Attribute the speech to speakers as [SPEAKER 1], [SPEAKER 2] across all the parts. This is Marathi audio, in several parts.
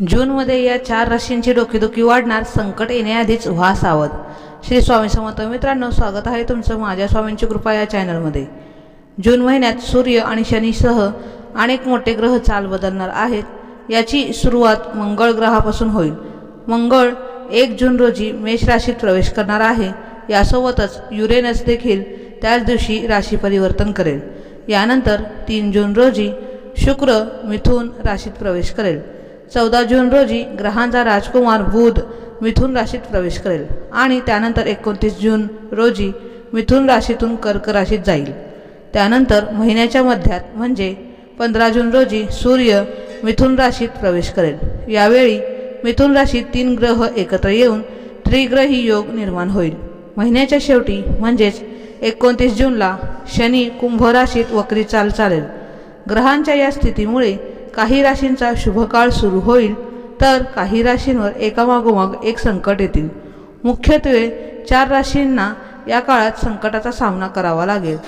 [SPEAKER 1] जूनमध्ये या चार राशींची डोकेदुखी वाढणार संकट येण्याआधीच व्हा सावध श्री स्वामी समर्थ मित्रांनो स्वागत आहे तुमचं माझ्या स्वामींची कृपा या चॅनलमध्ये. जून महिन्यात सूर्य आणि शनीसह अनेक मोठे ग्रह चाल बदलणार आहेत. याची सुरुवात मंगळ ग्रहापासून होईल. मंगळ एक जून रोजी मेष राशीत प्रवेश करणार आहे. यासोबतच युरेनस देखील त्याच दिवशी राशी परिवर्तन करेल. यानंतर तीन जून रोजी शुक्र मिथून राशीत प्रवेश करेल. चौदा जून रोजी ग्रहांचा राजकुमार बुध मिथुन राशीत प्रवेश करेल आणि त्यानंतर एकोणतीस जून रोजी मिथुन राशीतून कर्क राशीत जाईल. त्यानंतर महिन्याच्या मध्यात म्हणजे पंधरा जून रोजी सूर्य मिथुन राशीत प्रवेश करेल. यावेळी मिथुन राशीत तीन ग्रह एकत्र येऊन त्रिग्रही योग निर्माण होईल. महिन्याच्या शेवटी म्हणजेच एकोणतीस जूनला शनी कुंभ राशीत वक्री चाल चालेल. ग्रहांच्या या स्थितीमुळे काही राशींचा शुभकाळ सुरू होईल तर काही राशींवर एकामागोमाग एक संकट येतील. मुख्यत्वे चार राशींना या काळात संकटाचा सामना करावा लागेल.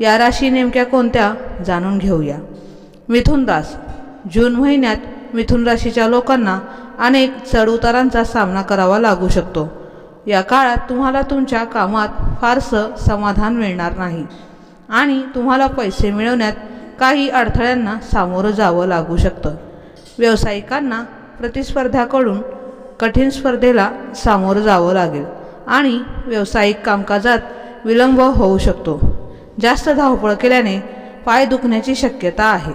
[SPEAKER 1] या राशी नेमक्या कोणत्या जाणून घेऊया. मिथुन रास जून महिन्यात मिथुन राशीच्या लोकांना अनेक चढउतारांचा सामना करावा लागू शकतो. या काळात तुम्हाला तुमच्या कामात फारसं समाधान मिळणार नाही. आणि तुम्हाला पैसे मिळवण्यात काही अडथळ्यांना सामोरं जावं लागू शकतं. व्यावसायिकांना प्रतिस्पर्ध्याकडून कठीण स्पर्धेला सामोरं जावं लागेल आणि व्यावसायिक कामकाजात विलंब होऊ शकतो. जास्त धावपळ केल्याने पाय दुखण्याची शक्यता आहे.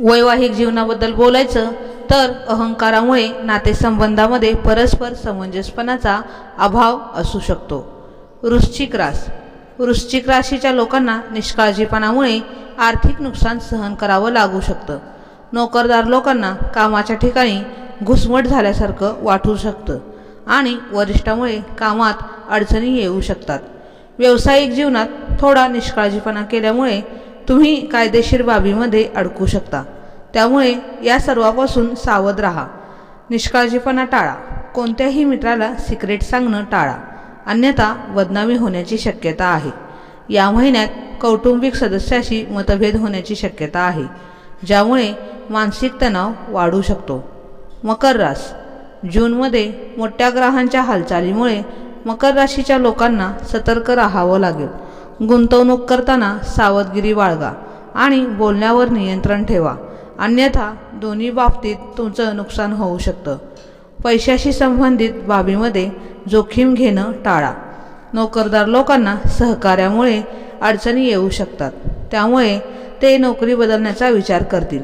[SPEAKER 1] वैवाहिक जीवनाबद्दल बोलायचं तर अहंकारामुळे नातेसंबंधामध्ये परस्पर समंजसपणाचा अभाव असू शकतो. वृश्चिक रास. वृश्चिक राशीच्या लोकांना निष्काळजीपणामुळे आर्थिक नुकसान सहन करावं लागू शकतं. नोकरदार लोकांना कामाच्या ठिकाणी घुसमट झाल्यासारखं वाटू शकतं आणि वरिष्ठामुळे कामात अडचणी येऊ शकतात. व्यावसायिक जीवनात थोडा निष्काळजीपणा केल्यामुळे तुम्ही कायदेशीर बाबीमध्ये अडकू शकता. त्यामुळे या सर्वापासून सावध राहा. निष्काळजीपणा टाळा. कोणत्याही मित्राला सिक्रेट सांगणं टाळा. अन्यथा बदनामी होण्याची शक्यता आहे. या महिन्यात कौटुंबिक सदस्याशी मतभेद होण्याची शक्यता आहे ज्यामुळे मानसिक तणाव वाढू शकतो. मकर रास. जूनमध्ये मोठ्या ग्रहांच्या हालचालीमुळे मकर राशीच्या लोकांना सतर्क राहावं लागेल. गुंतवणूक करताना सावधगिरी बाळगा आणि बोलण्यावर नियंत्रण ठेवा. अन्यथा दोन्ही बाबतीत तुमचं नुकसान होऊ शकतं. पैशाशी संबंधित बाबीमध्ये जोखीम घेणं टाळा. नोकरदार लोकांना सहकार्यामुळे अडचणी येऊ शकतात. त्यामुळे ते नोकरी बदलण्याचा विचार करतील.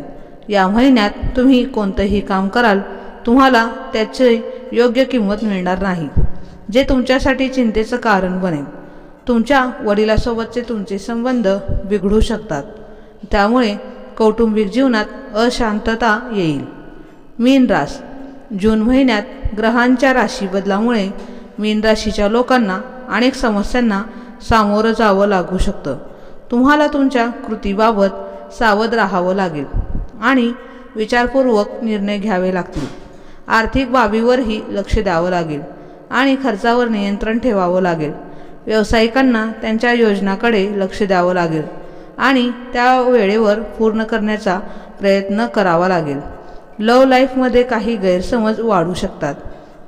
[SPEAKER 1] या महिन्यात तुम्ही कोणतंही काम कराल तुम्हाला त्याची योग्य किंमत मिळणार नाही जे तुमच्यासाठी चिंतेचं कारण बनेल. तुमच्या वडिलासोबतचे तुमचे संबंध बिघडू शकतात. त्यामुळे कौटुंबिक जीवनात अशांतता येईल. मीन रास जून महिन्यात ग्रहांच्या राशी बदलामुळे मीन राशीच्या लोकांना अनेक समस्यांना सामोरं जावं लागू शकतं. तुम्हाला तुमच्या कृतीबाबत सावध राहावं लागेल आणि विचारपूर्वक निर्णय घ्यावे लागतील. आर्थिक बाबीवरही लक्ष द्यावं लागेल आणि खर्चावर नियंत्रण ठेवावं लागेल. व्यावसायिकांना त्यांच्या योजनाकडे लक्ष द्यावं लागेल आणि त्या वेळेवर पूर्ण करण्याचा प्रयत्न करावा लागेल. लव लाईफमध्ये काही गैरसमज वाढू शकतात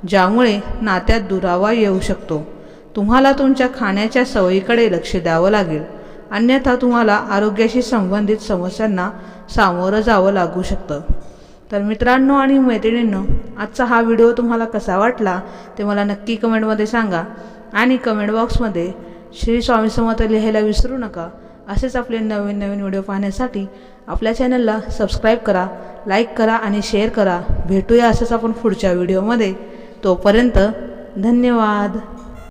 [SPEAKER 1] ज्यामुळे नात्यात दुरावा येऊ शकतो. तुम्हाला तुमच्या खाण्याच्या सवयीकडे लक्ष द्यावं लागेल. अन्यथा तुम्हाला आरोग्याशी संबंधित समस्यांना सामोरं जावं लागू शकतं. तर मित्रांनो आणि मैत्रिणींनो आजचा हा व्हिडिओ तुम्हाला कसा वाटला ते मला नक्की कमेंटमध्ये सांगा आणि कमेंट बॉक्समध्ये श्री स्वामी समर्थ लिहायला विसरू नका असेच आपले नवीन नवीन व्हिडिओ पाहण्यासाठी आपल्या चॅनलला सबस्क्राईब करा लाईक करा आणि शेअर करा. भेटूया असंच आपण पुढच्या व्हिडिओमध्ये. तोपर्यंत धन्यवाद.